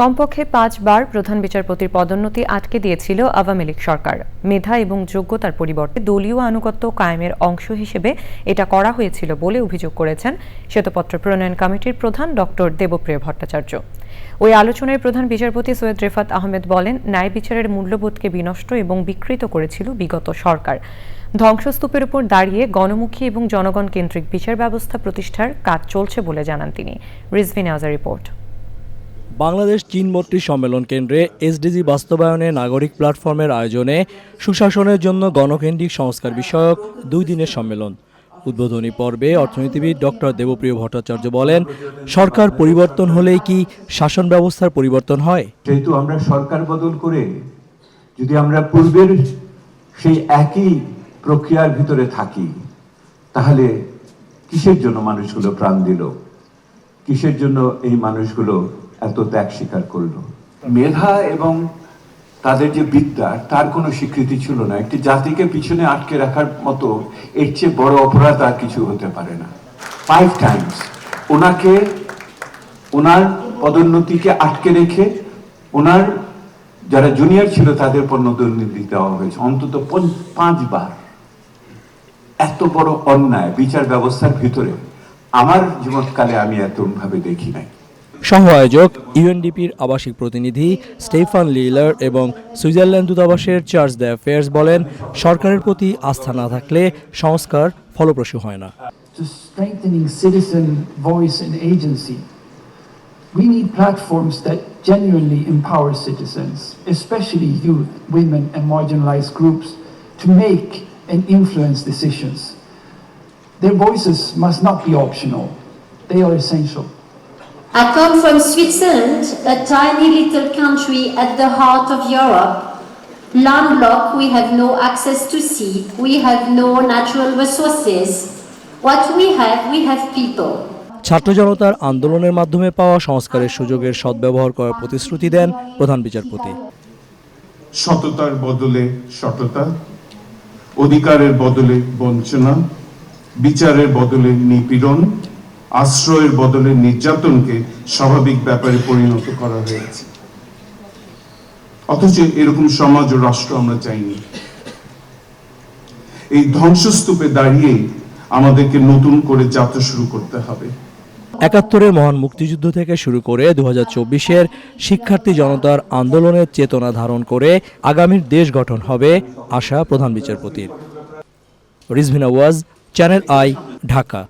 কমপক্ষে পাঁচবার প্রধান বিচারপতির পদোন্নতি আটকে দিয়েছিল আওয়ামী লীগ সরকার। মেধা এবং যোগ্যতার পরিবর্তে দলীয় আনুগত্য কায়েমের অংশ হিসেবে এটা করা হয়েছিল বলে অভিযোগ করেছেন শ্বেতপত্র প্রণয়ন কমিটির প্রধান ডক্টর দেবপ্রিয় ভট্টাচার্য। ওই আলোচনায় প্রধান বিচারপতি সৈয়দ রেফাত আহমেদ বলেন, ন্যায় বিচারের মূল্যবোধকে বিনষ্ট এবং বিকৃত করেছিল বিগত সরকার। ধ্বংসস্তূপের উপর দাঁড়িয়ে গণমুখী এবং জনগণ কেন্দ্রিক বিচার ব্যবস্থা প্রতিষ্ঠার কাজ চলছে বলে জানান তিনি। রিজভিন আজা রিপোর্ট। বাংলাদেশ চীন মৈত্রী সম্মেলন কেন্দ্রে এসডিজি বাস্তবায়নে নাগরিক প্ল্যাটফর্মের আয়োজনে সুশাসনের জন্য গণকেন্দ্রিক সংস্কার বিষয়ক দুই দিনের সম্মেলন। উদ্বোধনী পর্বে অর্থনীতিবিদ ডক্টর দেবপ্রিয় ভট্টাচার্য বলেন, সরকার পরিবর্তন হলেই কি শাসন ব্যবস্থার পরিবর্তন হয়? যেহেতু আমরা সরকার বদল করে যদি আমরা পূর্বের সেই একই প্রক্রিয়ার ভিতরে থাকি, তাহলে কিসের জন্য মানুষগুলো প্রাণ দিল? কিসের জন্য এই মানুষগুলো এত ত্যাগ স্বীকার করল। মেধা এবং তাদের যে বিদ্যা, তার কোনো স্বীকৃতি ছিল না। একটি জাতিকে পিছনে আটকে রাখার মতো এর চেয়ে বড় অপরাধ আর কিছু হতে পারে না। ফাইভ টাইমস ওনাকে, ওনার পদোন্নতিকে আটকে রেখে ওনার যারা জুনিয়র ছিল, তাদের পদোন্নতি দেওয়া হয়েছে। অন্তত পাঁচবার। এত বড় অন্যায়, বিচার ব্যবস্থার ভিতরে। আমার জীবনকালে আমি এত ভাবে দেখি নাই। সহ আয়োজক ইউএনডিপির আবাসিক প্রতিনিধি স্টেফান লিলার এবং সুইজারল্যান্ড দূতাবাসের চার্জ দ্য অ্যাফেয়ার্স বলেন সরকারের প্রতি আস্থা না থাকলে সংস্কার ফলপ্রসূ হয় না. We need platforms that genuinely empower citizens, especially youth, women, and marginalized groups, to make and influence decisions. Their voices must not be optional, they are essential. I come from Switzerland, a tiny little country at the heart of Europe. Landlocked, we have no access to sea, we have no natural resources. What we have, we have people. ছাত্র জনতার আন্দোলনের মাধ্যমে পাওয়া সংস্কারের সুযোগের সদ্ব্যবহার করার প্রতিশ্রুতি দেন প্রধান বিচারপতি সততার বদলে সততা অধিকারের বদলে বঞ্চনা বিচারের বদলে নিপীড়ন আশ্রয়ের বদলে নির্যাতনকে স্বাভাবিক ব্যাপারে পরিণত করা হয়েছে। অথচ এরকম সমাজ ও রাষ্ট্র আমরা চাইনি। এই ধ্বংসস্তূপে দাঁড়িয়েই আমাদেরকে নতুন করে যাত্রা শুরু করতে হবে। একাত্তরের মহান মুক্তিযুদ্ধ থেকে শুরু করে দু হাজার শিক্ষার্থী জনতার আন্দোলনের চেতনা ধারণ করে আগামীর দেশ গঠন হবে আশা প্রধান বিচারপতির। Rizvina Waz channel I, Dhaka.